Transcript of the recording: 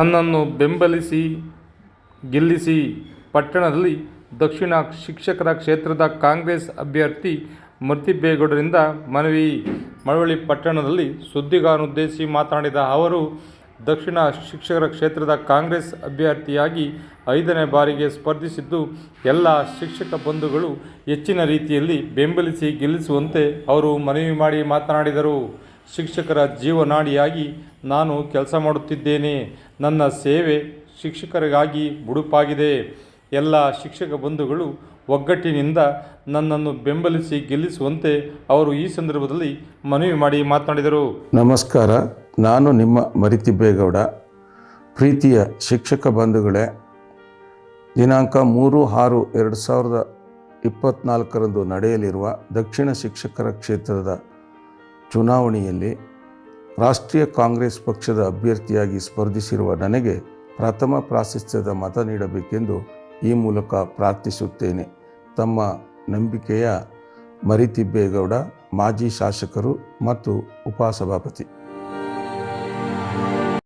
ನನ್ನನ್ನು ಬೆಂಬಲಿಸಿ, ಗೆಲ್ಲಿಸಿ ಪಟ್ಟಣದಲ್ಲಿ ದಕ್ಷಿಣ ಶಿಕ್ಷಕರ ಕ್ಷೇತ್ರದ ಕಾಂಗ್ರೆಸ್ ಅಭ್ಯರ್ಥಿ ಮರ್ತಿಬೇಗೌಡರಿಂದ ಮನವಿ. ಮಳವಳ್ಳಿ ಪಟ್ಟಣದಲ್ಲಿ ಸುದ್ದಿಗಾರನುದ್ದೇಶಿಸಿ ಮಾತನಾಡಿದ ಅವರು, ದಕ್ಷಿಣ ಶಿಕ್ಷಕರ ಕ್ಷೇತ್ರದ ಕಾಂಗ್ರೆಸ್ ಅಭ್ಯರ್ಥಿಯಾಗಿ ಐದನೇ ಬಾರಿಗೆ ಸ್ಪರ್ಧಿಸಿದ್ದು ಎಲ್ಲ ಶಿಕ್ಷಕ ಬಂಧುಗಳು ಹೆಚ್ಚಿನ ರೀತಿಯಲ್ಲಿ ಬೆಂಬಲಿಸಿ ಗೆಲ್ಲಿಸುವಂತೆ ಅವರು ಮನವಿ ಮಾಡಿ ಮಾತನಾಡಿದರು. ಶಿಕ್ಷಕರ ಜೀವನಾಡಿಯಾಗಿ ನಾನು ಕೆಲಸ ಮಾಡುತ್ತಿದ್ದೇನೆ. ನನ್ನ ಸೇವೆ ಶಿಕ್ಷಕರಿಗಾಗಿ ಬುಡುಪಾಗಿದೆ. ಎಲ್ಲ ಶಿಕ್ಷಕ ಬಂಧುಗಳು ಒಗ್ಗಟ್ಟಿನಿಂದ ನನ್ನನ್ನು ಬೆಂಬಲಿಸಿ ಗೆಲ್ಲಿಸುವಂತೆ ಅವರು ಈ ಸಂದರ್ಭದಲ್ಲಿ ಮನವಿ ಮಾಡಿ ಮಾತನಾಡಿದರು. ನಮಸ್ಕಾರ. ನಾನು ನಿಮ್ಮ ಮರಿತಿಬ್ಬೇಗೌಡ. ಪ್ರೀತಿಯ ಶಿಕ್ಷಕ ಬಂಧುಗಳೇ, ದಿನಾಂಕ ಮೂರು ಆರು ಎರಡು ಸಾವಿರದ ಇಪ್ಪತ್ತ್ನಾಲ್ಕರಂದು ನಡೆಯಲಿರುವ ದಕ್ಷಿಣ ಶಿಕ್ಷಕರ ಕ್ಷೇತ್ರದ ಚುನಾವಣೆಯಲ್ಲಿ ರಾಷ್ಟ್ರೀಯ ಕಾಂಗ್ರೆಸ್ ಪಕ್ಷದ ಅಭ್ಯರ್ಥಿಯಾಗಿ ಸ್ಪರ್ಧಿಸಿರುವ ನನಗೆ ಪ್ರಥಮ ಪ್ರಾಶಸ್ತ್ಯದ ಮತ ನೀಡಬೇಕೆಂದು ಈ ಮೂಲಕ ಪ್ರಾರ್ಥಿಸುತ್ತೇನೆ. ತಮ್ಮ ನಂಬಿಕೆಯ ಮರಿತಿಬ್ಬೇಗೌಡ ಮಾಜಿ ಶಾಸಕರು ಮತ್ತು ಉಪಸಭಾಪತಿ.